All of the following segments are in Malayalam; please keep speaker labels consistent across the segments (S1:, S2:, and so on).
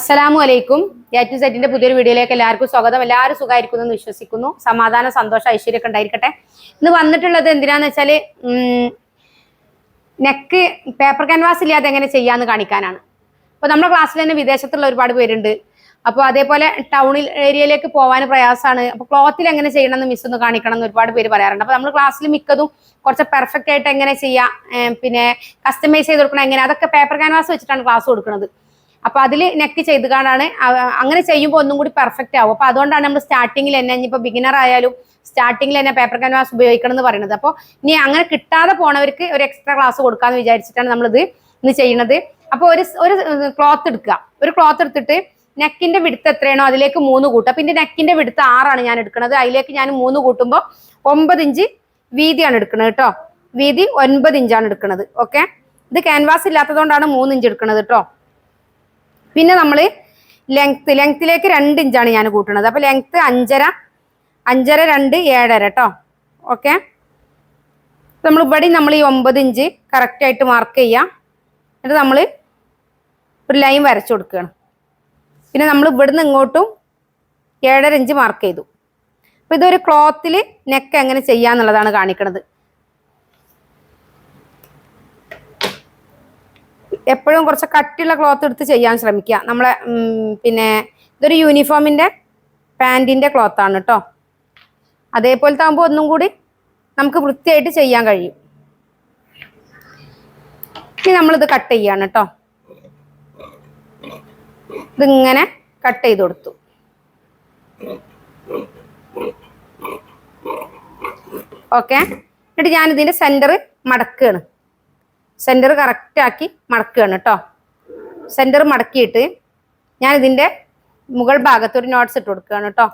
S1: അസ്സലാമു അലൈക്കും. ടു സെറ്റിന്റെ പുതിയൊരു വീഡിയോയിലേക്ക് എല്ലാവർക്കും സ്വാഗതം. എല്ലാവരും സുഖമായിരിക്കുന്നു എന്ന് വിശ്വസിക്കുന്നു. സമാധാന സന്തോഷം ഐശ്വര്യമൊക്കെ ഉണ്ടായിരിക്കട്ടെ. ഇന്ന് വന്നിട്ടുള്ളത് എന്തിനാന്ന് വെച്ചാൽ നെക്ക് പേപ്പർ ക്യാൻവാസ് ഇല്ലാതെ എങ്ങനെ ചെയ്യാന്ന് കാണിക്കാനാണ്. അപ്പൊ നമ്മുടെ ക്ലാസ്സിൽ തന്നെ വിദേശത്തുള്ള ഒരുപാട് പേരുണ്ട്. അപ്പോൾ അതേപോലെ ടൗണിൽ ഏരിയയിലേക്ക് പോകാൻ പ്രയാസമാണ് അപ്പോൾ ക്ലോത്തിൽ എങ്ങനെ ചെയ്യണം എന്ന് മിസ് ഒന്ന് കാണിക്കണം എന്ന് ഒരുപാട് പേര് പറയാറുണ്ട്. അപ്പോൾ നമ്മൾ ക്ലാസ്സിൽ മിക്കതും കുറച്ച് പെർഫെക്റ്റ് ആയിട്ട് എങ്ങനെ ചെയ്യാം പിന്നെ കസ്റ്റമൈസ് ചെയ്ത് കൊടുക്കണം എങ്ങനെ അതൊക്കെ പേപ്പർ ക്യാൻവാസ് വെച്ചിട്ടാണ് ക്ലാസ് കൊടുക്കുന്നത് അപ്പൊ അതിൽ നെക്ക് ചെയ്ത് കാണാണ് അങ്ങനെ ചെയ്യുമ്പോൾ ഒന്നും കൂടി പെർഫെക്റ്റ് ആവും. അപ്പൊ അതുകൊണ്ടാണ് നമ്മൾ സ്റ്റാർട്ടിങ്ങിൽ തന്നെ ഇനിയിപ്പോ ബിഗിനർ ആയാലും സ്റ്റാർട്ടിങ്ങിൽ തന്നെ പേപ്പർ കാൻവാസ് ഉപയോഗിക്കണം എന്ന് പറയുന്നത് അപ്പോൾ ഇനി അങ്ങനെ കിട്ടാതെ പോണവർക്ക് ഒരു എക്സ്ട്രാ ക്ലാസ് കൊടുക്കാന്ന് വിചാരിച്ചിട്ടാണ് നമ്മളിത് ഇന്ന് ചെയ്യുന്നത് അപ്പോൾ ഒരു ഒരു ക്ലോത്ത് എടുക്കുക. ഒരു ക്ലോത്ത് എടുത്തിട്ട് നെക്കിന്റെ വിടുത്ത് എത്രയാണോ അതിലേക്ക് മൂന്ന് കൂട്ടുക. പിന്നെ നെക്കിന്റെ വിടുത്ത് ആറാണ് ഞാൻ എടുക്കുന്നത് അതിലേക്ക് ഞാൻ മൂന്ന് കൂട്ടുമ്പോൾ ഒമ്പത് ഇഞ്ച് വീതിയാണ് എടുക്കുന്നത് കേട്ടോ. വീതി ഒൻപത് ഇഞ്ചാണ് എടുക്കുന്നത് ഓക്കെ? ഇത് ക്യാൻവാസ് ഇല്ലാത്തതുകൊണ്ടാണ് മൂന്ന് ഇഞ്ച് എടുക്കുന്നത് കേട്ടോ. പിന്നെ നമ്മൾ ലെങ്ത് ലെങ്ത്തിലേക്ക് രണ്ട് ഇഞ്ചാണ് ഞാൻ കൂട്ടുന്നത് അപ്പോൾ ലെങ്ത്ത് അഞ്ചര അഞ്ചര രണ്ട് ഏഴര കേട്ടോ ഓക്കെ നമ്മൾ ഇവിടെ നമ്മൾ ഈ ഒമ്പത് ഇഞ്ച് കറക്റ്റായിട്ട് മാർക്ക് ചെയ്യാം. എന്നിട്ട് നമ്മൾ ഒരു ലൈൻ വരച്ചു കൊടുക്കുകയാണ് പിന്നെ നമ്മൾ ഇവിടുന്ന് ഇങ്ങോട്ടും ഏഴര ഇഞ്ച് മാർക്ക് ചെയ്തു. അപ്പോൾ ഇതൊരു ക്ലോത്തിൽ നെക്ക് എങ്ങനെ ചെയ്യാന്നുള്ളതാണ് കാണിക്കുന്നത് എപ്പോഴും കുറച്ച് കട്ടിയുള്ള ക്ലോത്ത് എടുത്ത് ചെയ്യാൻ ശ്രമിക്കുക. നമ്മളെ പിന്നെ ഇതൊരു യൂണിഫോമിന്റെ പാന്റിന്റെ ക്ലോത്ത് ആണ് കേട്ടോ അതേപോലത്തെ ആകുമ്പോൾ ഒന്നും കൂടി നമുക്ക് വൃത്തിയായിട്ട് ചെയ്യാൻ കഴിയും. ഇനി നമ്മളിത് കട്ട് ചെയ്യാണ് കേട്ടോ ഇതിങ്ങനെ കട്ട് ചെയ്ത് കൊടുത്തു. ഓക്കെ എന്നിട്ട് ഞാൻ ഇതിന്റെ സെന്റർ മടക്കുകയാണ് സെന്റർ കറക്റ്റ് ആക്കി മടക്കുകയാണ് കേട്ടോ. സെന്റർ മടക്കിയിട്ട് ഞാൻ ഇതിന്റെ മുകൾ ഭാഗത്ത് ഒരു നോട്ട്സ് ഇട്ട് കൊടുക്കുകയാണ് കേട്ടോ.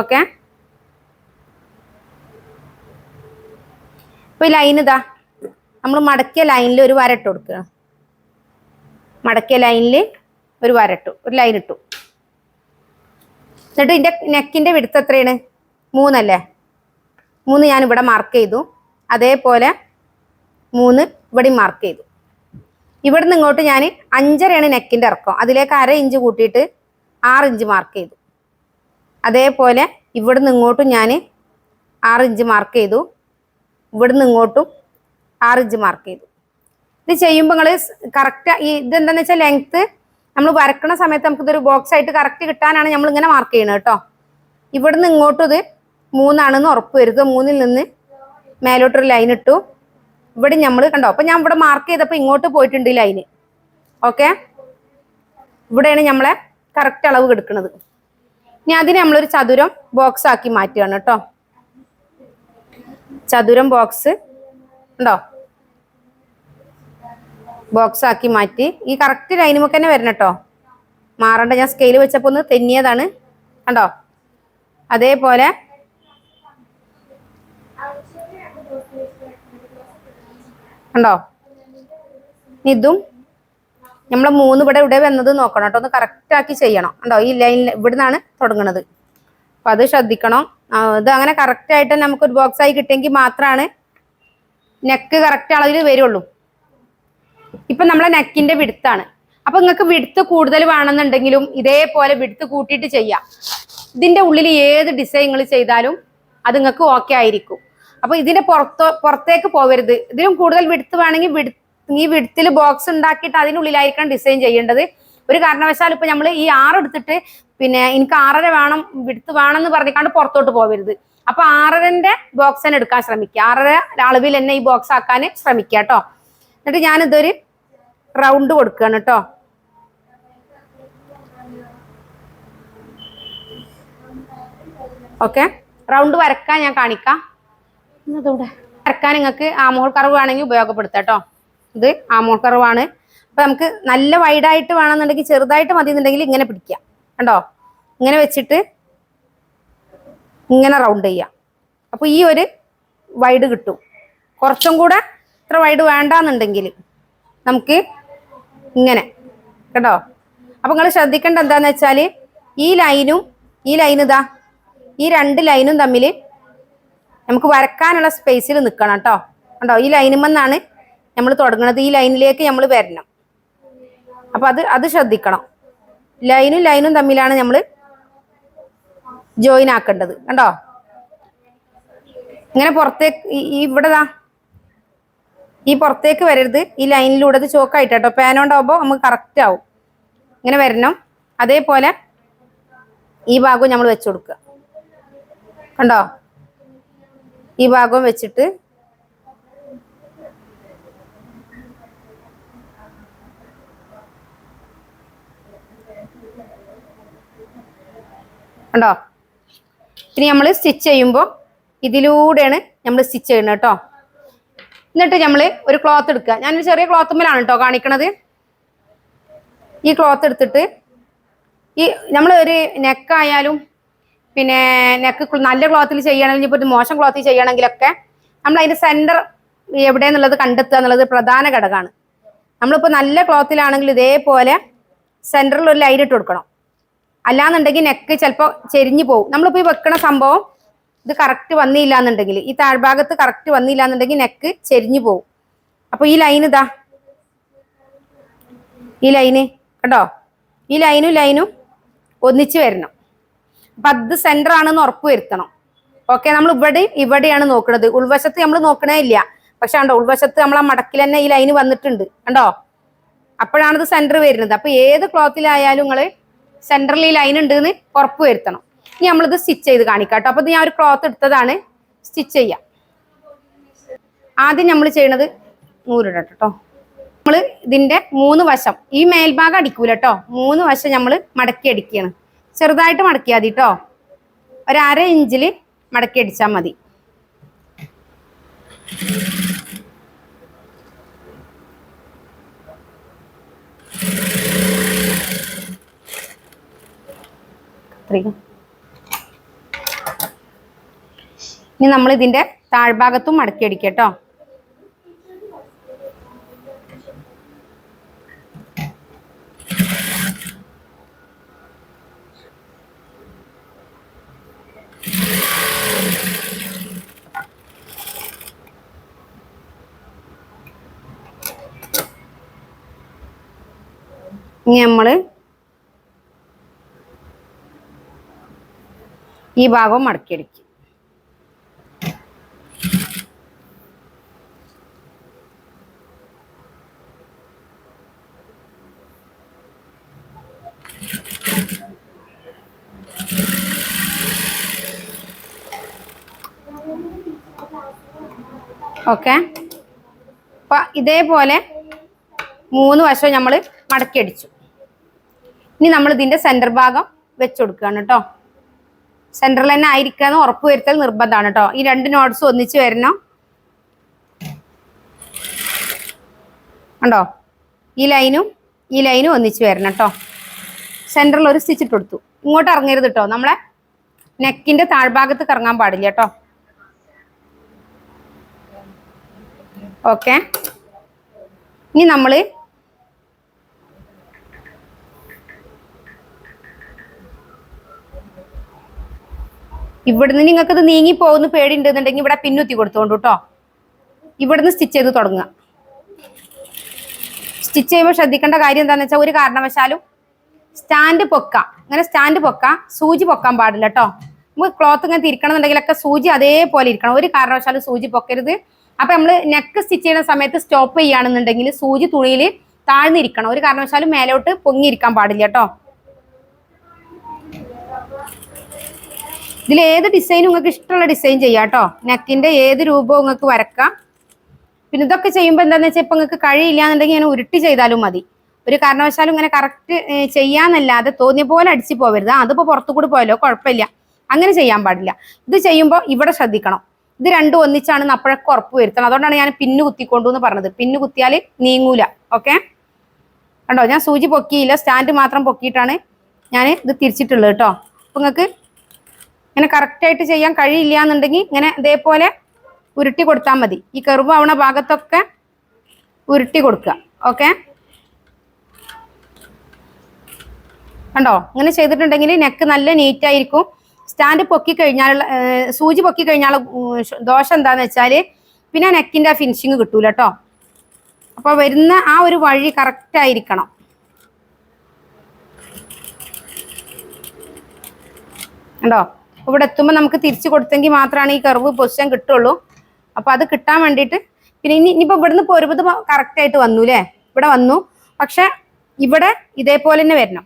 S1: ഓക്കെ ഇപ്പൊ ഈ ലൈൻ ഇതാ നമ്മൾ മടക്കിയ ലൈനിൽ ഒരു വര ഇട്ട് കൊടുക്കുക. മടക്കിയ ലൈനിൽ ഒരു വര ഇട്ടു ഒരു ലൈൻ ഇട്ടു. എന്നിട്ട് ഇതിന്റെ നെക്കിന്റെ വിടുത്ത് എത്രയാണ്? മൂന്നല്ലേ? മൂന്ന് ഞാൻ ഇവിടെ മാർക്ക് ചെയ്തു. അതേപോലെ മൂന്ന് ഇവിടെ മാർക്ക് ചെയ്തു. ഇവിടുന്ന് ഇങ്ങോട്ട് ഞാൻ അഞ്ചരയാണ് നെക്കിന്റെ ഇറക്കം. അതിലേക്ക് അര ഇഞ്ച് കൂട്ടിയിട്ട് ആറ് ഇഞ്ച് മാർക്ക് ചെയ്തു. അതേപോലെ ഇവിടുന്ന് ഇങ്ങോട്ടും ഞാൻ ആറ് ഇഞ്ച് മാർക്ക് ചെയ്തു. ഇവിടുന്ന് ഇങ്ങോട്ടും ആറ് ഇഞ്ച് മാർക്ക് ചെയ്തു. ഇത് ചെയ്യുമ്പോൾ നിങ്ങൾ കറക്റ്റ് ഈ ഇതെന്താന്ന് വെച്ചാൽ ലെങ്ത്ത് നമ്മൾ വരക്കണ സമയത്ത് നമുക്ക് ഇതൊരു ബോക്സ് ആയിട്ട് കറക്റ്റ് കിട്ടാനാണ് നമ്മൾ ഇങ്ങനെ മാർക്ക് ചെയ്യുന്നത് കേട്ടോ. ഇവിടുന്ന് ഇങ്ങോട്ടും ഇത് മൂന്നാണെന്ന് ഉറപ്പ് വരുത്തുക മൂന്നിൽ നിന്ന് മേലോട്ടൊരു ലൈൻ ഇട്ടു. ഇവിടെ നമ്മൾ കണ്ടോ? അപ്പൊ ഞാൻ ഇവിടെ മാർക്ക് ചെയ്തപ്പോൾ ഇങ്ങോട്ട് പോയിട്ടുണ്ട് ലൈന് ഓക്കെ ഇവിടെയാണ് നമ്മളെ കറക്റ്റ് അളവ് കിടക്കുന്നത് ഇനി അതിനെ നമ്മളൊരു ചതുരം ബോക്സ് ആക്കി മാറ്റുകയാണ് കേട്ടോ. ചതുരം ബോക്സ് ഉണ്ടോ? ബോക്സ് ആക്കി മാറ്റി. ഈ കറക്റ്റ് ലൈനുമൊക്കെ തന്നെ വരണം കേട്ടോ. മാറണ്ട ഞാൻ സ്കെയിൽ വെച്ചപ്പോൾ ഒന്ന് തെന്നിയതാണ്. കണ്ടോ? അതേപോലെ കണ്ടോ? ഇതും നമ്മളെ മൂന്ന് ഇവിടെ ഇവിടെ വന്നത് നോക്കണം കേട്ടോ. ഒന്ന് കറക്റ്റാക്കി ചെയ്യണം. കണ്ടോ? ഈ ലൈനിൽ ഇവിടുന്നാണ് തുടങ്ങുന്നത് അപ്പൊ അത് ശ്രദ്ധിക്കണം. ഇത് അങ്ങനെ കറക്റ്റ് ആയിട്ട് നമുക്ക് ഒരു ബോക്സ് ആയി കിട്ടിയെങ്കിൽ മാത്രമാണ് നെക്ക് കറക്റ്റ് അളവിൽ വരുള്ളൂ. ഇപ്പൊ നമ്മളെ നെക്കിന്റെ വിടുത്താണ്. അപ്പൊ നിങ്ങൾക്ക് വിടുത്ത് കൂടുതൽ വേണമെന്നുണ്ടെങ്കിലും ഇതേപോലെ വിടുത്ത് കൂട്ടിയിട്ട് ചെയ്യാം. ഇതിന്റെ ഉള്ളിൽ ഏത് ഡിസൈൻ നിങ്ങൾ ചെയ്താലും അത് നിങ്ങൾക്ക് ഓക്കെ ആയിരിക്കും. അപ്പൊ ഇതിന്റെ പുറത്തോ പുറത്തേക്ക് പോവരുത്. ഇതിലും കൂടുതൽ വിടുത്ത് വേണമെങ്കിൽ വിടു ഈ വിടുത്തിൽ ബോക്സ് ഉണ്ടാക്കിയിട്ട് അതിനുള്ളിലായിരിക്കണം ഡിസൈൻ ചെയ്യേണ്ടത്. ഒരു കാരണവശാൽ ഇപ്പൊ നമ്മൾ ഈ ആറ് എടുത്തിട്ട് പിന്നെ എനിക്ക് ആറര വേണം വിടുത്ത് വേണം എന്ന് പറഞ്ഞിക്കാണ്ട് പുറത്തോട്ട് പോവരുത്. അപ്പൊ ആറരന്റെ ബോക്സ് തന്നെ എടുക്കാൻ ശ്രമിക്കുക. ആറര അളവിൽ തന്നെ ഈ ബോക്സ് ആക്കാൻ ശ്രമിക്കുക കേട്ടോ. എന്നിട്ട് ഞാനിതൊരു റൗണ്ട് കൊടുക്കുകയാണ് കേട്ടോ. ഓക്കെ റൗണ്ട് വരക്കാൻ ഞാൻ കാണിക്കാം. ഇന്നതൂടെ. വരക്കാൻ നിങ്ങൾക്ക് ആമോൾ കർവ് വേണമെങ്കിൽ ഉപയോഗപ്പെടുത്താം കേട്ടോ. ഇത് ആമോൾ കർവാണ് അപ്പൊ നമുക്ക് നല്ല വൈഡായിട്ട് വേണമെന്നുണ്ടെങ്കിൽ ചെറുതായിട്ട് മതി എന്നുണ്ടെങ്കിൽ ഇങ്ങനെ പിടിക്കാം. കണ്ടോ? ഇങ്ങനെ വെച്ചിട്ട് ഇങ്ങനെ റൗണ്ട് ചെയ്യാം. അപ്പൊ ഈ ഒരു വൈഡ് കിട്ടും. കുറച്ചും കൂടെ ഇത്ര വൈഡ് വേണ്ടാന്നുണ്ടെങ്കിൽ നമുക്ക് ഇങ്ങനെ. കേട്ടോ അപ്പൊ നിങ്ങൾ ശ്രദ്ധിക്കേണ്ട എന്താന്ന് വെച്ചാൽ ഈ ലൈനും ഈ ലൈൻ ഇതാ. ഈ രണ്ട് ലൈനും തമ്മിൽ നമുക്ക് വരക്കാനുള്ള സ്പേസിൽ നിൽക്കണം കേട്ടോ കണ്ടോ? ഈ ലൈനുമെന്നാണ് നമ്മൾ തുടങ്ങുന്നത് ഈ ലൈനിലേക്ക് നമ്മൾ വരണം. അപ്പൊ അത് അത് ശ്രദ്ധിക്കണം. ലൈനും ലൈനും തമ്മിലാണ് നമ്മൾ ജോയിൻ ആക്കേണ്ടത്. കണ്ടോ? ഇങ്ങനെ പുറത്തേക്ക് ഇവിടെതാ ഈ പുറത്തേക്ക് വരരുത്. ഈ ലൈനിലൂടെ അത് ചോക്കായിട്ട് കേട്ടോ പാനോണ്ടാവുമ്പോൾ നമുക്ക് കറക്റ്റ് ആവും. ഇങ്ങനെ വരണം. അതേപോലെ ഈ ഭാഗവും നമ്മൾ വെച്ചു കൊടുക്കുക. കണ്ടോ? ഈ ഭാഗം വെച്ചിട്ട് കണ്ടോ ഇനി നമ്മൾ സ്റ്റിച്ച് ചെയ്യുമ്പോൾ ഇതിലൂടെയാണ് നമ്മൾ സ്റ്റിച്ച് ചെയ്യുന്നത് കേട്ടോ. എന്നിട്ട് നമ്മൾ ഒരു ക്ലോത്ത് എടുക്കുക. ഞാനൊരു ചെറിയ ക്ലോത്ത് മേലാണ് കേട്ടോ കാണിക്കണത്. ഈ ക്ലോത്ത് എടുത്തിട്ട് ഈ നമ്മൾ ഒരു നെക്കായാലും പിന്നെ നെക്ക് നല്ല ക്ലോത്തിൽ ചെയ്യണമെങ്കിൽ ഇപ്പോൾ ഒരു മോശം ക്ലോത്തിൽ ചെയ്യണമെങ്കിലൊക്കെ നമ്മൾ അതിന്റെ സെന്റർ എവിടെയെന്നുള്ളത് കണ്ടെത്തുക എന്നുള്ളത് പ്രധാന ഘടകമാണ്. നമ്മളിപ്പോൾ നല്ല ക്ലോത്തിലാണെങ്കിൽ ഇതേപോലെ സെന്ററിൽ ഒരു ലൈൻ ഇട്ട് കൊടുക്കണം. അല്ലാന്നുണ്ടെങ്കിൽ നെക്ക് ചിലപ്പോൾ ചെരിഞ്ഞു പോകും. നമ്മളിപ്പോൾ ഈ വെക്കണ സംഭവം ഇത് കറക്റ്റ് വന്നില്ല എന്നുണ്ടെങ്കിൽ ഈ താഴ്ഭാഗത്ത് കറക്റ്റ് വന്നില്ല എന്നുണ്ടെങ്കിൽ നെക്ക് ചെരിഞ്ഞു പോകും. അപ്പോൾ ഈ ലൈൻ ഇതാ. ഈ ലൈന് കണ്ടോ? ഈ ലൈനും ലൈനും ഒന്നിച്ച് വരണം. അപ്പൊ അത് സെന്റർ ആണെന്ന് ഉറപ്പ് വരുത്തണം. ഓക്കെ നമ്മൾ ഇവിടെ ഇവിടെയാണ് നോക്കുന്നത് ഉൾവശത്ത് നമ്മൾ നോക്കണേ ഇല്ല. പക്ഷെ കണ്ടോ ഉൾവശത്ത് നമ്മൾ ആ മടക്കിൽ തന്നെ ഈ ലൈന് വന്നിട്ടുണ്ട്. കണ്ടോ? അപ്പോഴാണ് ഇത് സെന്റർ വരുന്നത്. അപ്പൊ ഏത് ക്ലോത്തിലായാലും നിങ്ങൾ സെന്ററിൽ ഈ ലൈൻ ഉണ്ട് എന്ന് ഉറപ്പ് വരുത്തണം. ഇനി നമ്മളിത് സ്റ്റിച്ച് ചെയ്ത് കാണിക്കാം കേട്ടോ. അപ്പൊ ഞാൻ ഒരു ക്ലോത്ത് എടുത്തതാണ്. സ്റ്റിച്ച് ചെയ്യാം. ആദ്യം നമ്മൾ ചെയ്യണത് നൂലിടാം കേട്ടോ. നമ്മൾ ഇതിന്റെ മൂന്ന് വശം. ഈ മേൽഭാഗം അടിക്കൂല കേട്ടോ. മൂന്ന് വശം നമ്മൾ മടക്കി അടിക്കുകയാണ്. ചെറുതായിട്ട് മടക്കിയാൽ മതി കേട്ടോ ഒരു അര ഇഞ്ചിൽ മടക്കി അടിച്ചാൽ മതി ഇനി നമ്മൾ ഇതിന്റെ താഴ്ഭാഗത്തും മടക്കി അടിക്കുക ഇനി നമ്മൾ ഈ ഭാഗം മടക്കിയടിക്കും. ഓക്കെ. അപ്പൊ ഇതേപോലെ മൂന്ന് വശവും നമ്മൾ മടക്കിയടിച്ചു. ഇനി നമ്മൾ ഇതിന്റെ സെന്റർ ഭാഗം വെച്ചുകൊടുക്കുകയാണ് കേട്ടോ സെന്ററിൽ തന്നെ ആയിരിക്കാന്ന് ഉറപ്പ് വരുത്തൽ നിർബന്ധമാണ് കേട്ടോ ഈ രണ്ട് നോട്ട്സ് ഒന്നിച്ച് വരണം. കണ്ടോ? ഈ ലൈനും ഈ ലൈനും ഒന്നിച്ച് വരണം കേട്ടോ സെന്ററിൽ ഒരു സ്റ്റിച്ച് ഇട്ട് കൊടുത്തു. ഇങ്ങോട്ട് ഇറങ്ങരുത് കേട്ടോ നമ്മളെ നെക്കിന്റെ താഴ്ഭാഗത്ത് കറങ്ങാൻ പാടില്ല കേട്ടോ ഓക്കെ ഇനി നമ്മൾ ഇവിടുന്ന് നിങ്ങൾക്ക് ഇത് നീങ്ങി പോകുന്ന പേടി ഉണ്ടെന്നുണ്ടെങ്കിൽ ഇവിടെ പിന്നുത്തി കൊടുത്തോണ്ട് കേട്ടോ. ഇവിടുന്ന് സ്റ്റിച്ച് ചെയ്ത് തുടങ്ങുക. സ്റ്റിച്ച് ചെയ്യുമ്പോൾ ശ്രദ്ധിക്കേണ്ട കാര്യം എന്താണെന്ന് വെച്ചാൽ ഒരു കാരണവശാലും സ്റ്റാൻഡ് പൊക്ക. അങ്ങനെ സ്റ്റാൻഡ് പൊക്ക. സൂചി പൊക്കാൻ പാടില്ല കേട്ടോ. നമുക്ക് ക്ലോത്ത് ഇങ്ങനെ തിരിക്കണം എന്നുണ്ടെങ്കിലൊക്കെ സൂചി അതേപോലെ ഇരിക്കണം. ഒരു കാരണവശാലും സൂചി പൊക്കരുത്. അപ്പൊ നമ്മൾ നെക്ക് സ്റ്റിച്ച് ചെയ്യുന്ന സമയത്ത് സ്റ്റോപ്പ് ചെയ്യുകയാണെന്നുണ്ടെങ്കിൽ സൂചി തുണിയിൽ താഴ്ന്നിരിക്കണം. ഒരു കാരണവശാലും മേലോട്ട് പൊങ്ങിയിരിക്കാൻ പാടില്ല കേട്ടോ. ഇതിൽ ഏത് ഡിസൈൻ നിങ്ങൾക്ക് ഇഷ്ടമുള്ള ഡിസൈൻ ചെയ്യാം കേട്ടോ. നെക്കിന്റെ ഏത് രൂപവും നിങ്ങൾക്ക് വരക്കാം. പിന്നെ ഇതൊക്കെ ചെയ്യുമ്പോൾ എന്താണെന്ന് വെച്ചാൽ ഇപ്പൊ നിങ്ങൾക്ക് കഴിയില്ല എന്നുണ്ടെങ്കിൽ ഇങ്ങനെ ഉരുട്ടി ചെയ്താലും മതി. ഒരു കാരണവശാലും ഇങ്ങനെ കറക്റ്റ് ചെയ്യാന്നല്ലാതെ തോന്നിയ പോലെ അടിച്ചു പോവരുത്. അതിപ്പോൾ അതിപ്പോ പുറത്തു കൂടി പോയല്ലോ കുഴപ്പമില്ല. അങ്ങനെ ചെയ്യാൻ പാടില്ല. ഇത് ചെയ്യുമ്പോൾ ഇവിടെ ശ്രദ്ധിക്കണം. ഇത് രണ്ടും ഒന്നിച്ചാണ് അപ്പോഴൊക്കെ ഉറപ്പ് വരുത്തണം. അതുകൊണ്ടാണ് ഞാൻ പിന്നു കുത്തിക്കൊണ്ടു എന്ന് പറഞ്ഞത്. പിന്നു കുത്തിയാൽ നീങ്ങൂല. ഓക്കെ? കണ്ടോ? ഞാൻ സൂചി പൊക്കിയില്ല. സ്റ്റാൻഡ് മാത്രം പൊക്കിയിട്ടാണ് ഞാൻ ഇത് തിരിച്ചിട്ടുള്ളത് കേട്ടോ. അപ്പൊ നിങ്ങൾക്ക് ഇങ്ങനെ കറക്റ്റായിട്ട് ചെയ്യാൻ കഴിയില്ല എന്നുണ്ടെങ്കിൽ ഇങ്ങനെ ഇതേപോലെ ഉരുട്ടി കൊടുത്താൽ മതി. ഈ കെറുവ് ആവണ ഭാഗത്തൊക്കെ ഉരുട്ടി കൊടുക്കുക. ഓക്കെ കണ്ടോ? ഇങ്ങനെ ചെയ്തിട്ടുണ്ടെങ്കിൽ നെക്ക് നല്ല നീറ്റായിരിക്കും സ്റ്റാൻഡ് പൊക്കി കഴിഞ്ഞാലുള്ള സൂചി പൊക്കി കഴിഞ്ഞാൽ ദോഷം എന്താന്ന് വെച്ചാൽ പിന്നെ നെക്കിന്റെ ആ ഫിനിഷിങ് കിട്ടൂല കേട്ടോ അപ്പൊ വരുന്ന ആ ഒരു വഴി കറക്റ്റ് ആയിരിക്കണം. കണ്ടോ? ഇവിടെ എത്തുമ്പോൾ നമുക്ക് തിരിച്ചു കൊടുത്തെങ്കിൽ മാത്രമാണ് ഈ കർവ് പൊസിഷൻ കിട്ടുള്ളൂ. അപ്പൊ അത് കിട്ടാൻ വേണ്ടിയിട്ട് പിന്നെ ഇനി ഇനിയിപ്പോ ഇവിടുന്ന് കറക്റ്റ് ആയിട്ട് വന്നു അല്ലേ ഇവിടെ വന്നു. പക്ഷെ ഇവിടെ ഇതേപോലെ തന്നെ വരണം.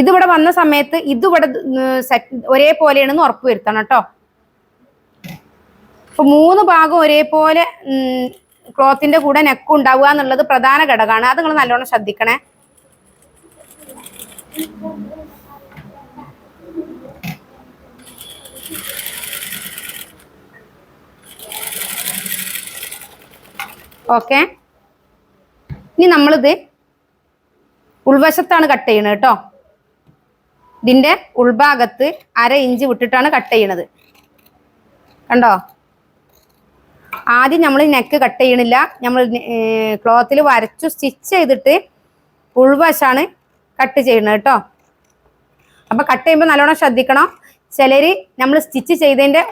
S1: ഇതിവിടെ വന്ന സമയത്ത് ഇതിവിടെ സെറ്റ് ഒരേപോലെയാണെന്ന് ഉറപ്പ് വരുത്തണം കേട്ടോ. അപ്പൊ മൂന്ന് ഭാഗം ഒരേപോലെ ക്ലോത്തിന്റെ കൂടെ നെക്ക് ഉണ്ടാവുക എന്നുള്ളത് പ്രധാന ഘടകമാണ്. അത് നിങ്ങൾ നല്ലോണം ശ്രദ്ധിക്കണേ. ഓക്കെ ഇനി നമ്മളിത് ഉൾവശത്താണ് കട്ട് ചെയ്യണത് കേട്ടോ. ഇതിന്റെ ഉൾഭാഗത്ത് അര ഇഞ്ച് വിട്ടിട്ടാണ് കട്ട് ചെയ്യണത്. കണ്ടോ? ആദ്യം നമ്മൾ നെക്ക് കട്ട് ചെയ്യണില്ല. നമ്മൾ ക്ലോത്തിൽ വരച്ചു സ്റ്റിച്ച് ചെയ്തിട്ട് ഉൾവശാണ് കട്ട് ചെയ്യണത് കേട്ടോ. അപ്പൊ കട്ട് ചെയ്യുമ്പോൾ നല്ലോണം ശ്രദ്ധിക്കണം. ചിലർ നമ്മൾ സ്റ്റിച്ച് ചെയ്തതിന്റെ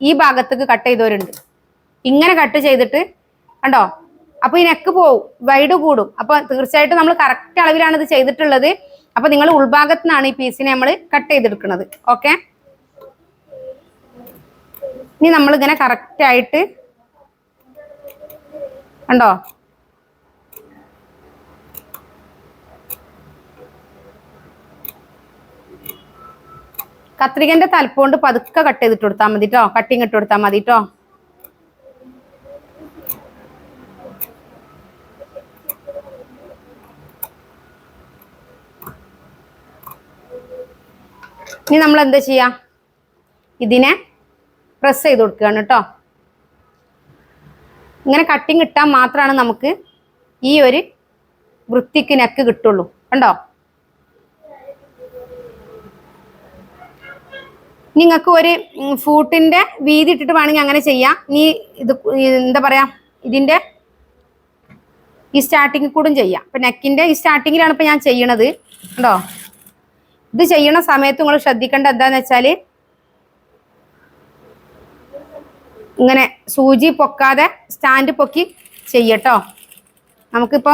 S1: ഈ ഭാഗത്തേക്ക് കട്ട് ചെയ്തവരുണ്ട്. ഇങ്ങനെ കട്ട് ചെയ്തിട്ട് കണ്ടോ? അപ്പൊ ഈ നെക്ക് പോവും വൈഡ് കൂടും. അപ്പൊ തീർച്ചയായിട്ടും നമ്മൾ കറക്റ്റ് അളവിലാണ് ഇത് ചെയ്തിട്ടുള്ളത്. അപ്പൊ നിങ്ങൾ ഉൾഭാഗത്ത് ഈ പീസിനെ നമ്മൾ കട്ട് ചെയ്തെടുക്കുന്നത്. ഓക്കെ ഇനി നമ്മൾ ഇങ്ങനെ കറക്റ്റ് ആയിട്ട് കണ്ടോ? കത്രികന്റെ തലപ്പോണ്ട് പതുക്കെ കട്ട് ചെയ്തിട്ട് കൊടുത്താൽ മതി കേട്ടോ കട്ടിങ് ഇട്ട് കൊടുത്താൽ മതി കേട്ടോ ഇനി നമ്മൾ എന്താ ചെയ്യാ? ഇതിനെ പ്രസ് ചെയ്ത് കൊടുക്കുകയാണ് കേട്ടോ. ഇങ്ങനെ കട്ടിങ് ഇട്ടാൽ മാത്രമാണ് നമുക്ക് ഈ ഒരു വൃത്തിക്ക് നെക്ക് കിട്ടുള്ളൂ. കണ്ടോ? നിങ്ങൾക്ക് ഒരു ഫൂട്ടിന്റെ വീതി ഇട്ടിട്ട് വേണമെങ്കിൽ അങ്ങനെ ചെയ്യാം. നീ ഇത് എന്താ പറയാ? ഇതിന്റെ ഈ സ്റ്റാർട്ടിങ്ങിൽ കൂടും ചെയ്യാം. ഇപ്പൊ നെക്കിന്റെ ഈ സ്റ്റാർട്ടിങ്ങിലാണ് ഇപ്പൊ ഞാൻ ചെയ്യണത്. കണ്ടോ? ഇത് ചെയ്യണ സമയത്ത് നിങ്ങൾ ശ്രദ്ധിക്കേണ്ട എന്താന്ന് വെച്ചാൽ ഇങ്ങനെ സൂചി പൊക്കാതെ സ്റ്റാൻഡ് പൊക്കി ചെയ്യട്ടോ. നമുക്കിപ്പോ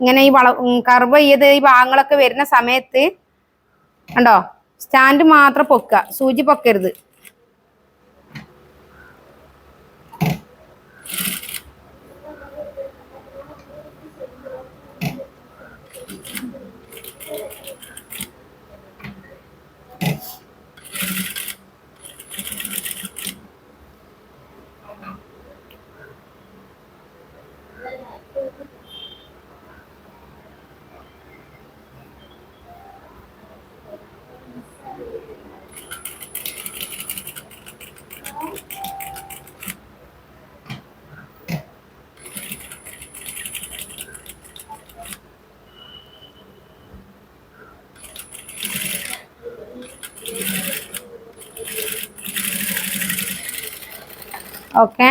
S1: ഇങ്ങനെ ഈ വള കർവ് ചെയ്ത് ഈ ഭാഗങ്ങളൊക്കെ വരുന്ന സമയത്ത് കണ്ടോ? സ്റ്റാൻഡ് മാത്രം പൊക്കുക സൂചി പൊക്കരുത്. ഓക്കെ.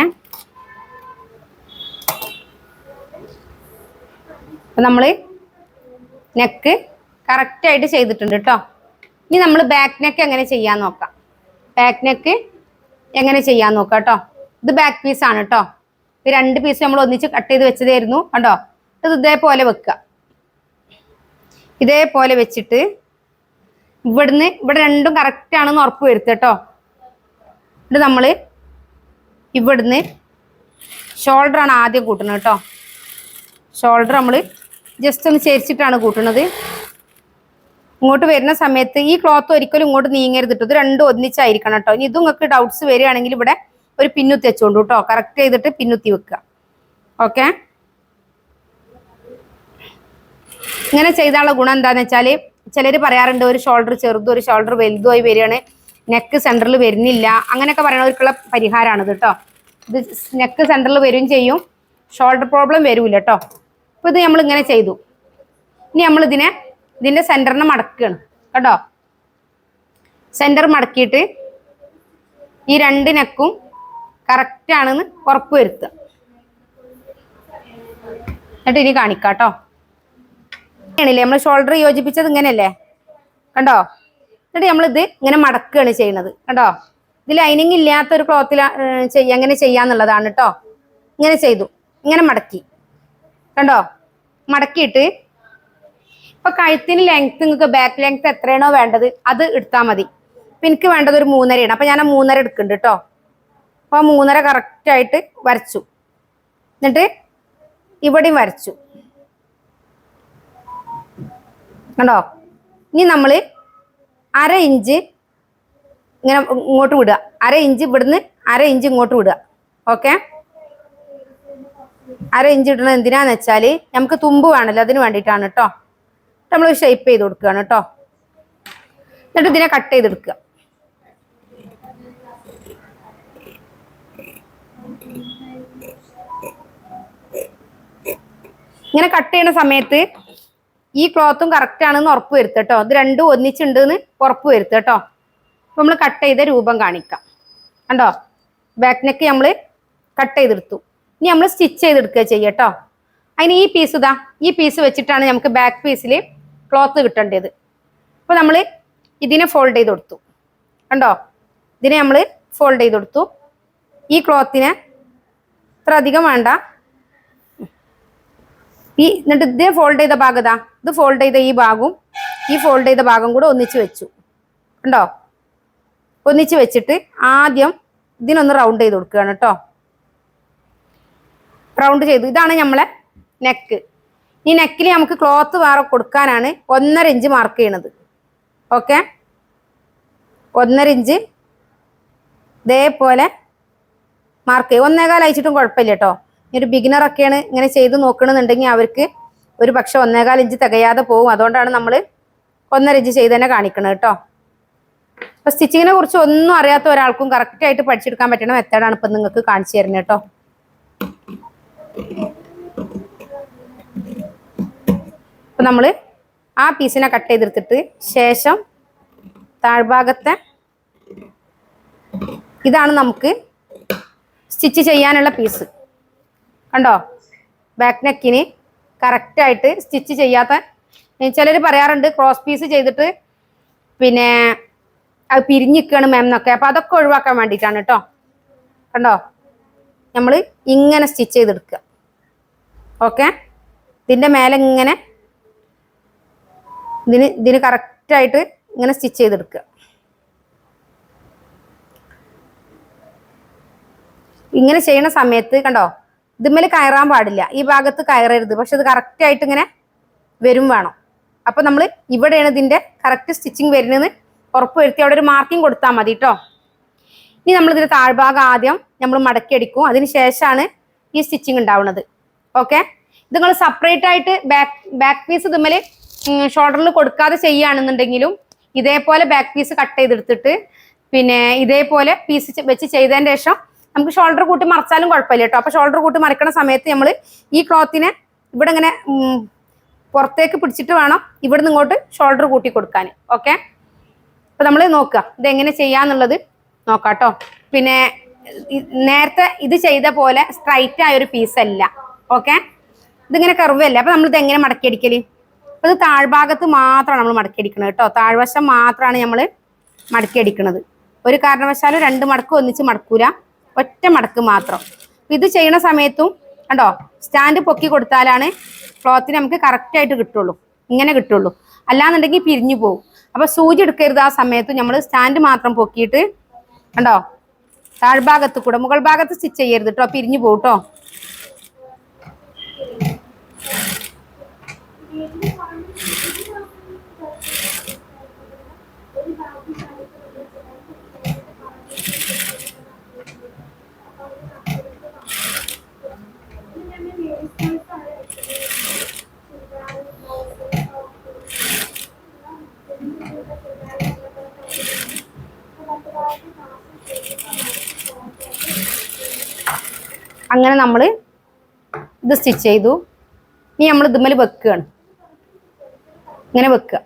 S1: നമ്മൾ നെക്ക് കറക്റ്റായിട്ട് ചെയ്തിട്ടുണ്ട് കേട്ടോ ഇനി നമ്മൾ ബാക്ക് നെക്ക് എങ്ങനെ ചെയ്യാൻ നോക്കാം? ബാക്ക് നെക്ക് എങ്ങനെ ചെയ്യാൻ നോക്കാം കേട്ടോ ഇത് ബാക്ക് പീസാണ് കേട്ടോ ഇത് രണ്ട് പീസ് നമ്മൾ ഒന്നിച്ച് കട്ട് ചെയ്ത് വെച്ചതായിരുന്നു കണ്ടോ? ഇത് ഇതേപോലെ വെക്കുക ഇതേപോലെ വെച്ചിട്ട് ഇവിടുന്ന് ഇവിടെ രണ്ടും കറക്റ്റ് ആണെന്ന് ഉറപ്പ് വരുത്തുക കേട്ടോ ഇത് നമ്മൾ ഇവിടുന്ന് ഷോൾഡർ ആണ് ആദ്യം കൂട്ടുന്നത് കേട്ടോ ഷോൾഡർ നമ്മൾ ജസ്റ്റ് ഒന്ന് ചേരിച്ചിട്ടാണ് കൂട്ടുന്നത്. ഇങ്ങോട്ട് വരുന്ന സമയത്ത് ഈ ക്ലോത്ത് ഒരിക്കലും ഇങ്ങോട്ട് നീങ്ങരുത് കേട്ടോ ഇത് രണ്ടും ഒന്നിച്ചായിരിക്കണം കേട്ടോ ഇനി ഇതും നിങ്ങൾക്ക് ഡൗട്ട്സ് വരികയാണെങ്കിൽ ഇവിടെ ഒരു പിന്നുത്തി വെച്ചോണ്ടു കേട്ടോ കറക്റ്റ് ചെയ്തിട്ട് പിന്നുത്തി വെക്കുക. ഓക്കെ ഇങ്ങനെ ചെയ്താലുള്ള ഗുണം എന്താണെന്ന് വെച്ചാൽ ചിലർ പറയാറുണ്ട് ഒരു ഷോൾഡർ ചെറുതും ഒരു ഷോൾഡർ വലുതുമായി വരികയാണ്. നെക്ക് സെന്ററിൽ വരുന്നില്ല. അങ്ങനെയൊക്കെ പറയണവർക്കുള്ള പരിഹാരമാണിത് കേട്ടോ ഇത് നെക്ക് സെന്ററിൽ വരും ചെയ്യും. ഷോൾഡർ പ്രോബ്ലം വരൂല കേട്ടോ അപ്പൊ ഇത് നമ്മൾ ഇങ്ങനെ ചെയ്തു. ഇനി നമ്മൾ ഇതിനെ ഇതിന്റെ സെന്ററിനെ മടക്കുകയാണ് കേട്ടോ? സെന്റർ മടക്കിയിട്ട് ഈ രണ്ട് നെക്കും കറക്റ്റ് ആണെന്ന് ഉറപ്പ് വരുത്തുക. എന്നിട്ട് ഇനി കാണിക്കാം കേട്ടോ ആണില്ലേ നമ്മൾ ഷോൾഡർ യോജിപ്പിച്ചത് ഇങ്ങനെയല്ലേ? കണ്ടോ? എന്നിട്ട് നമ്മളിത് ഇങ്ങനെ മടക്കുകയാണ് ചെയ്യുന്നത്. കേട്ടോ ഇത് ലൈനിങ് ഇല്ലാത്ത ഒരു ക്ലോത്തിൽ ചെയ്യാ എങ്ങനെ ചെയ്യാന്നുള്ളതാണ് കേട്ടോ ഇങ്ങനെ ചെയ്തു. ഇങ്ങനെ മടക്കി. കണ്ടോ? മടക്കിയിട്ട് ഇപ്പൊ കഴുത്തിന് ലെങ്ത് നിങ്ങൾക്ക് ബാക്ക് ലെങ്ത് എത്രയാണോ വേണ്ടത് അത് എടുത്താൽ മതി. ഇപ്പൊ എനിക്ക് വേണ്ടത് ഒരു മൂന്നരയാണ്. അപ്പൊ ഞാൻ മൂന്നര എടുക്കുന്നുണ്ട് കേട്ടോ അപ്പൊ മൂന്നര കറക്റ്റായിട്ട് വരച്ചു. എന്നിട്ട് ഇവിടെയും വരച്ചു. കണ്ടോ? ഇനി നമ്മൾ അര ഇഞ്ച് ഇങ്ങനെ ഇങ്ങോട്ട് വിടുക. അര ഇഞ്ച് ഇവിടുന്ന് അര ഇഞ്ച് ഇങ്ങോട്ട് വിടുക. ഓക്കെ അര ഇഞ്ച് ഇടുന്നത് എന്തിനാന്ന് വെച്ചാൽ നമുക്ക് തുമ്പ് വേണല്ലോ അതിന് വേണ്ടിയിട്ടാണ് കേട്ടോ നമ്മൾ ഷേപ്പ് ചെയ്ത് കൊടുക്കുകയാണ് കേട്ടോ എന്നിട്ട് ഇതിനെ കട്ട് ചെയ്തെടുക്കുക ഇങ്ങനെ കട്ട് ചെയ്യുന്ന സമയത്ത് ഈ ക്ലോത്തും കറക്റ്റ് ആണെന്ന് ഉറപ്പ് വരുത്തട്ടോ ഇത് രണ്ടും ഒന്നിച്ചുണ്ട് എന്ന് ഉറപ്പ് വരുത്തട്ടോ നമ്മൾ കട്ട് ചെയ്ത രൂപം കാണിക്കാം. കണ്ടോ? ബാക്ക് നെക്ക് നമ്മൾ കട്ട് ചെയ്തെടുത്തു. ഇനി നമ്മൾ സ്റ്റിച്ച് ചെയ്തെടുക്കുക ചെയ്യട്ടോ അതിന് ഈ പീസ് ഇതാ. ഈ പീസ് വെച്ചിട്ടാണ് നമുക്ക് ബാക്ക് പീസിൽ ക്ലോത്ത് കിട്ടേണ്ടത്. അപ്പൊ നമ്മൾ ഇതിനെ ഫോൾഡ് ചെയ്ത് കൊടുത്തു. കണ്ടോ? ഇതിനെ നമ്മൾ ഫോൾഡ് ചെയ്ത് കൊടുത്തു. ഈ ക്ലോത്തിനെ ഇത്ര അധികം വേണ്ട. ഈ എന്നിട്ട് ഇതേ ഫോൾഡ് ചെയ്ത ഭാഗതാ ഇത്. ഫോൾഡ് ചെയ്ത ഈ ഭാഗവും ഈ ഫോൾഡ് ചെയ്ത ഭാഗം കൂടെ ഒന്നിച്ച് വെച്ചു. കണ്ടോ? ഒന്നിച്ച് വെച്ചിട്ട് ആദ്യം ഇതിനൊന്ന് റൗണ്ട് ചെയ്ത് കൊടുക്കുകയാണ് കേട്ടോ. റൗണ്ട് ചെയ്തു. ഇതാണ് നമ്മളെ നെക്ക് ഈ നെക്കിൽ നമുക്ക് ക്ലോത്ത് വേറെ കൊടുക്കാനാണ് ഒന്നര ഇഞ്ച് മാർക്ക് ചെയ്യണത്. ഓക്കെ ഒന്നര ഇഞ്ച് ഇതേപോലെ മാർക്ക് ചെയ്യും. ഒന്നേകാൽ കുഴപ്പമില്ല കേട്ടോ. ഒരു ബിഗിനർ ഒക്കെയാണ് ഇങ്ങനെ ചെയ്ത് നോക്കണമെന്നുണ്ടെങ്കിൽ അവർക്ക് ഒരു പക്ഷെ ഒന്നേകാൽ ഇഞ്ച് തികയാതെ പോകും അതുകൊണ്ടാണ് നമ്മൾ ഒന്നര ഇഞ്ച് ചെയ്ത് തന്നെ കാണിക്കുന്നത് കേട്ടോ. അപ്പൊ സ്റ്റിച്ചിങ്ങിനെ കുറിച്ച് ഒന്നും അറിയാത്ത ഒരാൾക്കും കറക്റ്റ് ആയിട്ട് പഠിച്ചെടുക്കാൻ പറ്റുന്ന മെത്തേഡാണ് ഇപ്പൊ നിങ്ങൾക്ക് കാണിച്ചു തരുന്നത് കേട്ടോ. അപ്പൊ നമ്മൾ ആ പീസിനെ കട്ട് ചെയ്തെടുത്തിട്ട് ശേഷം താഴ്ഭാഗത്തെ ഇതാണ് നമുക്ക് സ്റ്റിച്ച് ചെയ്യാനുള്ള പീസ് കണ്ടോ? ബാക്ക് നെക്കിന് കറക്റ്റായിട്ട് സ്റ്റിച്ച് ചെയ്യാത്ത ചിലർ പറയാറുണ്ട് ക്രോസ് പീസ് ചെയ്തിട്ട് പിന്നെ അത് പിരിഞ്ഞിക്കാണ് മാം എന്നൊക്കെ. അപ്പൊ അതൊക്കെ ഒഴിവാക്കാൻ വേണ്ടിയിട്ടാണ് കേട്ടോ കണ്ടോ? നമ്മൾ ഇങ്ങനെ സ്റ്റിച്ച് ചെയ്തെടുക്കുക. ഓക്കെ ഇതിന്റെ മേലെ ഇങ്ങനെ ഇതിന് ഇതിന് കറക്റ്റായിട്ട് ഇങ്ങനെ സ്റ്റിച്ച് ചെയ്തെടുക്കുക. ഇങ്ങനെ ചെയ്യുന്ന സമയത്ത് കണ്ടോ? ഇതുമ്മൽ കയറാൻ പാടില്ല. ഈ ഭാഗത്ത് കയറരുത്. പക്ഷെ ഇത് കറക്റ്റ് ആയിട്ട് ഇങ്ങനെ വരും വേണം. അപ്പൊ നമ്മൾ ഇവിടെയാണ് ഇതിന്റെ കറക്റ്റ് സ്റ്റിച്ചിങ് വരുന്നത് ഉറപ്പ് വരുത്തി അവിടെ ഒരു മാർക്കിംഗ് കൊടുത്താൽ മതി കേട്ടോ ഇനി നമ്മൾ ഇതിന്റെ താഴ്ഭാഗം ആദ്യം നമ്മൾ മടക്കി അടിക്കും. അതിന് ശേഷമാണ് ഈ സ്റ്റിച്ചിങ് ഉണ്ടാവുന്നത്. ഓക്കെ ഇത് നിങ്ങൾ സെപ്പറേറ്റ് ആയിട്ട് ബാക്ക് ബാക്ക് പീസ് ഇതുമ്മൽ ഷോൾഡറിൽ കൊടുക്കാതെ ചെയ്യുകയാണെന്നുണ്ടെങ്കിലും ഇതേപോലെ ബാക്ക് പീസ് കട്ട് ചെയ്തെടുത്തിട്ട് പിന്നെ ഇതേപോലെ പീസ് വെച്ച് ചെയ്തതിന് ശേഷം നമുക്ക് ഷോൾഡർ കൂട്ടി മറച്ചാലും കുഴപ്പമില്ല കേട്ടോ. അപ്പൊ ഷോൾഡർ കൂട്ടി മറിക്കണ സമയത്ത് നമ്മൾ ഈ ക്ലോത്തിനെ ഇവിടെ ഇങ്ങനെ പുറത്തേക്ക് പിടിച്ചിട്ട് വേണം ഇവിടുന്ന് ഇങ്ങോട്ട് ഷോൾഡർ കൂട്ടി കൊടുക്കാൻ ഓക്കെ അപ്പൊ നമ്മൾ നോക്കുക. ഇതെങ്ങനെ ചെയ്യാന്നുള്ളത് നോക്കാം കേട്ടോ. പിന്നെ നേരത്തെ ഇത് ചെയ്ത പോലെ സ്ട്രൈറ്റ് ആയ ഒരു പീസ് അല്ല. ഓക്കെ ഇതിങ്ങനെ കർവ് അല്ല? അപ്പൊ നമ്മൾ ഇത് എങ്ങനെ മടക്കി അടിക്കൽ അപ്പൊ ഇത് താഴ്ഭാഗത്ത് മാത്രമാണ് നമ്മൾ മടക്കി അടിക്കുന്നത് കേട്ടോ. താഴ്വശം മാത്രമാണ് നമ്മൾ മടക്കി അടിക്കണത് ഒരു കാരണവശാലും രണ്ട് മടക്കും ഒന്നിച്ച് മടക്കൂല. ഒറ്റ മടക്ക് മാത്രം. ഇത് ചെയ്യണ സമയത്തും കണ്ടോ സ്റ്റാൻഡ് പൊക്കി കൊടുത്താലാണ് ക്ലോത്തിന് നമുക്ക് കറക്റ്റ് ആയിട്ട് കിട്ടുള്ളൂ. ഇങ്ങനെ കിട്ടുള്ളൂ. അല്ലാന്നുണ്ടെങ്കിൽ പിരിഞ്ഞു പോകും. അപ്പൊ സൂചി എടുക്കരുത് ആ സമയത്ത് നമ്മൾ സ്റ്റാൻഡ് മാത്രം പൊക്കിയിട്ട് കണ്ടോ താഴ്ഭാഗത്ത് കൂടെ മുകൾ ഭാഗത്ത് സ്റ്റിച്ച് ചെയ്യരുത് കേട്ടോ പിരിഞ്ഞു പോകും കേട്ടോ അങ്ങനെ നമ്മൾ ഇത് സ്റ്റിച്ച് ചെയ്തു. ഇനി നമ്മൾ ഇതുമ്മൽ വെക്കുകയാണ് ഇങ്ങനെ വെക്കുക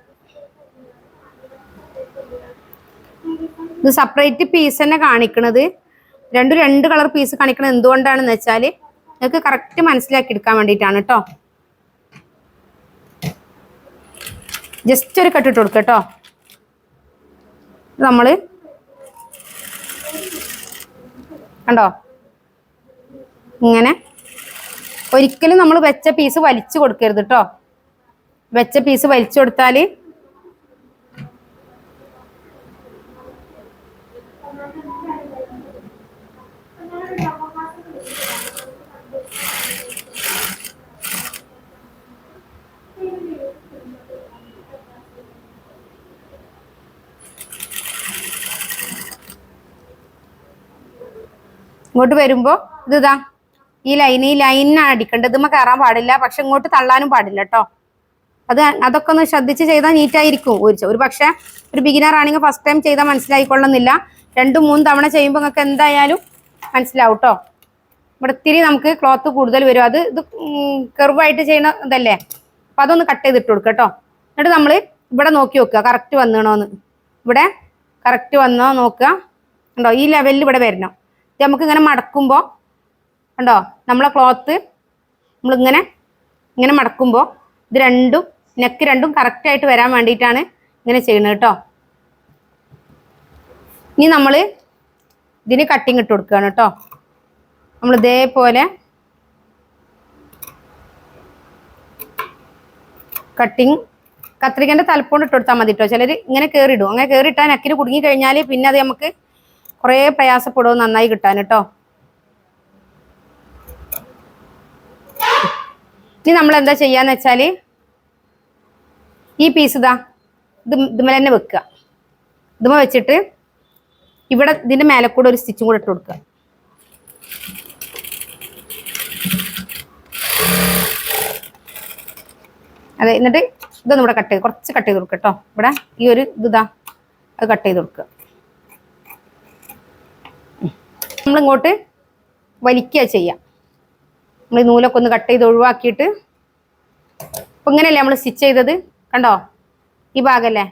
S1: ഇത് സെപ്പറേറ്റ് പീസ് തന്നെ കാണിക്കണത്. രണ്ടും രണ്ട് കളർ പീസ് കാണിക്കണത് എന്തുകൊണ്ടാണെന്ന് വെച്ചാൽ നിങ്ങൾക്ക് കറക്റ്റ് മനസ്സിലാക്കി എടുക്കാൻ വേണ്ടിയിട്ടാണ് കേട്ടോ ജസ്റ്റ് ഒരു കട്ടിട്ട് കൊടുക്കുക കേട്ടോ നമ്മൾ കണ്ടോ? ഇങ്ങനെ. ഒരിക്കലും നമ്മൾ വെച്ച പീസ് വലിച്ചു കൊടുക്കരുത് കേട്ടോ വെച്ച പീസ് വലിച്ചു കൊടുത്താൽ ഇങ്ങോട്ട് വരുമ്പോൾ ഇത് ഇതാ. ഈ ലൈൻ ഈ ലൈനാണ് അടിക്കേണ്ടത്. ഇതുമ്മ കയറാൻ പാടില്ല. പക്ഷെ ഇങ്ങോട്ട് തള്ളാനും പാടില്ല കേട്ടോ അത് അതൊക്കെ ഒന്ന് ശ്രദ്ധിച്ച് ചെയ്താൽ നീറ്റായിരിക്കും ഒരു ഒരു പക്ഷേ ഒരു ബിഗിനർ ആണെങ്കിൽ ഫസ്റ്റ് ടൈം ചെയ്താൽ മനസ്സിലായിക്കൊള്ളുന്നില്ല. രണ്ട് മൂന്ന് തവണ ചെയ്യുമ്പോൾ നിങ്ങൾക്ക് എന്തായാലും മനസ്സിലാവും കേട്ടോ ഇവിടെ ഇത്തിരി നമുക്ക് ക്ലോത്ത് കൂടുതൽ വരും. അത് ഇത് കെർവായിട്ട് ചെയ്യണ ഇതല്ലേ? അപ്പം അതൊന്ന് കട്ട് ചെയ്തിട്ട് കൊടുക്കുക കേട്ടോ എന്നിട്ട് നമ്മൾ ഇവിടെ നോക്കി നോക്കുക കറക്റ്റ് വന്നണോന്ന്. ഇവിടെ കറക്റ്റ് വന്നോ നോക്കുക. ഉണ്ടോ ഈ ലെവലിൽ ഇവിടെ വരണം. നമുക്ക് ഇങ്ങനെ മടക്കുമ്പോൾ കണ്ടോ? നമ്മളെ ക്ലോത്ത് നമ്മളിങ്ങനെ ഇങ്ങനെ മടക്കുമ്പോൾ ഇത് രണ്ടും നെക്ക് രണ്ടും കറക്റ്റായിട്ട് വരാൻ വേണ്ടിയിട്ടാണ് ഇങ്ങനെ ചെയ്യുന്നത് കേട്ടോ. ഇനി നമ്മൾ ഇതിന് കട്ടിങ് ഇട്ട് കൊടുക്കുകയാണ് കേട്ടോ. നമ്മൾ ഇതേപോലെ കട്ടിങ് കത്രികന്റെ തലപ്പോണ്ട് ഇട്ട് കൊടുത്താൽ മതി കേട്ടോ. ചിലർ ഇങ്ങനെ കയറിയിടും അങ്ങനെ കയറിയിട്ടാൽ നെക്കിന് കുടുങ്ങി കഴിഞ്ഞാൽ പിന്നെ അത് നമുക്ക് കുറേ പ്രയാസപ്പെടും നന്നായി കിട്ടാൻ കേട്ടോ? ഇനി നമ്മൾ എന്താ ചെയ്യാന്ന് വെച്ചാൽ ഈ പീസ് ഇതാ ഇത് തന്നെ വെക്കുക. ഇതുമ വെച്ചിട്ട് ഇവിടെ ഇതിന്റെ മേലെ കൂടെ ഒരു സ്റ്റിച്ചും കൂടെ ഇട്ട് കൊടുക്കുക. അതെ എന്നിട്ട് ഇതൊന്നും ഇവിടെ കട്ട് ചെയ്ത് കുറച്ച് കട്ട് ചെയ്ത് കൊടുക്കുക കേട്ടോ. ഇവിടെ ഈ ഒരു ഇതാ അത് കട്ട് ചെയ്ത് കൊടുക്കുക. നമ്മളിങ്ങോട്ട് വലിക്കുക ചെയ്യാം. നമ്മൾ നൂലൊക്കെ ഒന്ന് കട്ട് ചെയ്ത് ഒഴിവാക്കിയിട്ട് അപ്പം ഇങ്ങനെയല്ലേ നമ്മൾ സ്റ്റിച്ച് ചെയ്തത്? കണ്ടോ? ഈ ഭാഗമല്ലേ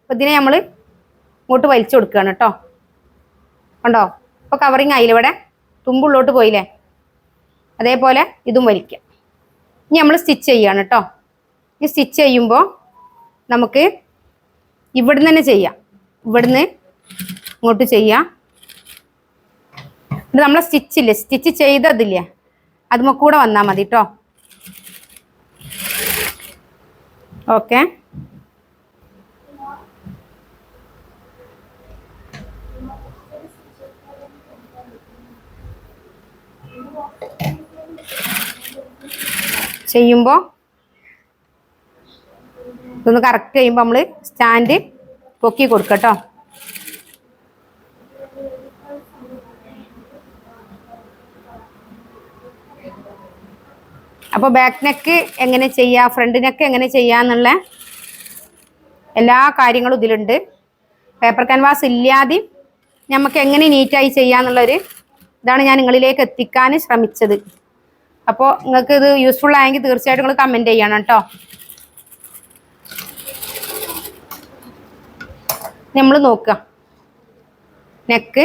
S1: അപ്പം ഇതിനെ നമ്മൾ ഇങ്ങോട്ട് വലിച്ചു കൊടുക്കുകയാണ് കേട്ടോ. കണ്ടോ? ഇപ്പോൾ കവറിങ് ആയില്ല ഇവിടെ? തുമ്പുള്ളോട്ട് പോയില്ലേ? അതേപോലെ ഇതും വലിക്കുക ഇനി നമ്മൾ സ്റ്റിച്ച് ചെയ്യുകയാണ് കേട്ടോ. ഇനി സ്റ്റിച്ച് ചെയ്യുമ്പോൾ നമുക്ക് ഇവിടുന്ന് തന്നെ ചെയ്യാം. ഇവിടുന്ന് ഇങ്ങോട്ട് ചെയ്യാം. ഇത് നമ്മളെ സ്റ്റിച്ചില്ലേ സ്റ്റിച്ച് ചെയ്തതില്ലേ? അതുമ്മ കൂടെ വന്നാൽ മതി കേട്ടോ ഓക്കെ ചെയ്യുമ്പോൾ ഇതൊന്ന് കറക്റ്റ് ചെയ്യുമ്പോൾ നമ്മൾ സ്റ്റാൻഡ് പൊക്കി കൊടുക്കട്ടോ. അപ്പോൾ ബാക്ക് നെക്ക് എങ്ങനെ ചെയ്യുക ഫ്രണ്ട് നെക്ക് എങ്ങനെ ചെയ്യുക എന്നുള്ള എല്ലാ കാര്യങ്ങളും ഇതിലുണ്ട്. പേപ്പർ ക്യാൻവാസ് ഇല്ലാതെ നമുക്ക് എങ്ങനെ നീറ്റായി ചെയ്യാന്നുള്ളൊരു ഇതാണ് ഞാൻ നിങ്ങളിലേക്ക് എത്തിക്കാൻ ശ്രമിച്ചത്. അപ്പോൾ നിങ്ങൾക്ക് ഇത് യൂസ്ഫുൾ ആയെങ്കിൽ തീർച്ചയായിട്ടും നിങ്ങൾ കമന്റ് ചെയ്യണം കേട്ടോ നമ്മൾ നോക്കുക നെക്ക്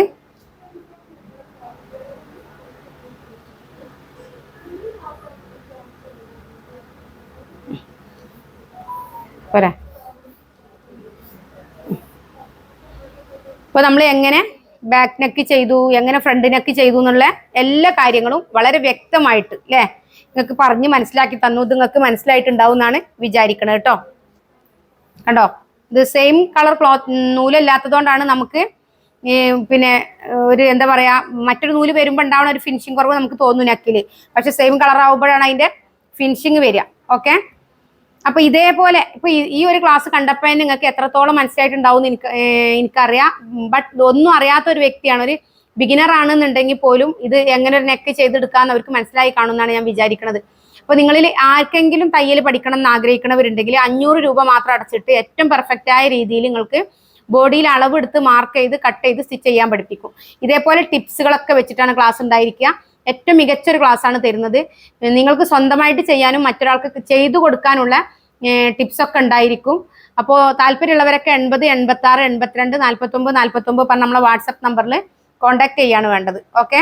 S1: പോരാ. അപ്പോൾ നമ്മൾ എങ്ങനെ ബാക്ക് നെക്ക് ചെയ്തു എങ്ങനെ ഫ്രണ്ട് നെക്ക് ചെയ്തു എന്നുള്ള എല്ലാ കാര്യങ്ങളും വളരെ വ്യക്തമായിട്ട് അല്ലേ നിങ്ങൾക്ക് പറഞ്ഞ് മനസ്സിലാക്കി തന്നു ഇത് നിങ്ങൾക്ക് മനസ്സിലായിട്ടുണ്ടാവും എന്നാണ് വിചാരിക്കണത് കേട്ടോ. കണ്ടോ? ഇത് സെയിം കളർ ക്ലോത്ത് നൂലല്ലാത്തതുകൊണ്ടാണ് നമുക്ക് പിന്നെ ഒരു എന്താ പറയാ മറ്റൊരു നൂൽ വരുമ്പോൾ ഉണ്ടാവുന്ന ഒരു ഫിനിഷിങ് കുറവ് നമുക്ക് തോന്നും നെക്കിൽ. പക്ഷെ സെയിം കളർ ആവുമ്പോഴാണ് അതിന്റെ ഫിനിഷിങ് വരിക. ഓക്കെ അപ്പൊ ഇതേപോലെ ഇപ്പൊ ഈ- ഒരു ക്ലാസ് കണ്ടപ്പോൾ നിങ്ങൾക്ക് എത്രത്തോളം മനസ്സിലായിട്ടുണ്ടാവും എനിക്ക് എനിക്കറിയാം. ബട്ട് ഒന്നും അറിയാത്ത ഒരു വ്യക്തിയാണ്. ഒരു ബിഗിനർ ആണെന്നുണ്ടെങ്കിൽ പോലും ഇത് എങ്ങനെ ഒരു നെക്ക് ചെയ്തെടുക്കാന്ന് അവർക്ക് മനസ്സിലായി കാണുമെന്നാണ് ഞാൻ വിചാരിക്കുന്നത് അപ്പൊ നിങ്ങളിൽ ആർക്കെങ്കിലും തയ്യൽ പഠിക്കണം എന്ന് ആഗ്രഹിക്കുന്നവരുണ്ടെങ്കിൽ അഞ്ഞൂറ് രൂപ മാത്രം അടച്ചിട്ട് ഏറ്റവും പെർഫെക്റ്റ് ആയ രീതിയിൽ നിങ്ങൾക്ക് ബോഡിയിൽ അളവെടുത്ത് മാർക്ക് ചെയ്ത് കട്ട് ചെയ്ത് സ്റ്റിച്ച് ചെയ്യാൻ പഠിപ്പിക്കും. ഇതേപോലെ ടിപ്സുകളൊക്കെ വെച്ചിട്ടാണ് ക്ലാസ് ഉണ്ടായിരിക്കുക. ഏറ്റവും മികച്ച ഒരു ക്ലാസ് ആണ് തരുന്നത്. നിങ്ങൾക്ക് സ്വന്തമായിട്ട് ചെയ്യാനും മറ്റൊരാൾക്ക് ചെയ്തു കൊടുക്കാനുള്ള ടിപ്സ് ഒക്കെ ഉണ്ടായിരിക്കും. അപ്പോൾ താല്പര്യമുള്ളവരൊക്കെ എൺപത് എൺപത്തി ആറ് എൺപത്തിരണ്ട് നാൽപ്പത്തൊമ്പത് നാൽപ്പത്തൊമ്പത് പറഞ്ഞ നമ്മളെ വാട്സപ്പ് നമ്പറിൽ കോൺടാക്ട് ചെയ്യാണ് വേണ്ടത്. ഓക്കെ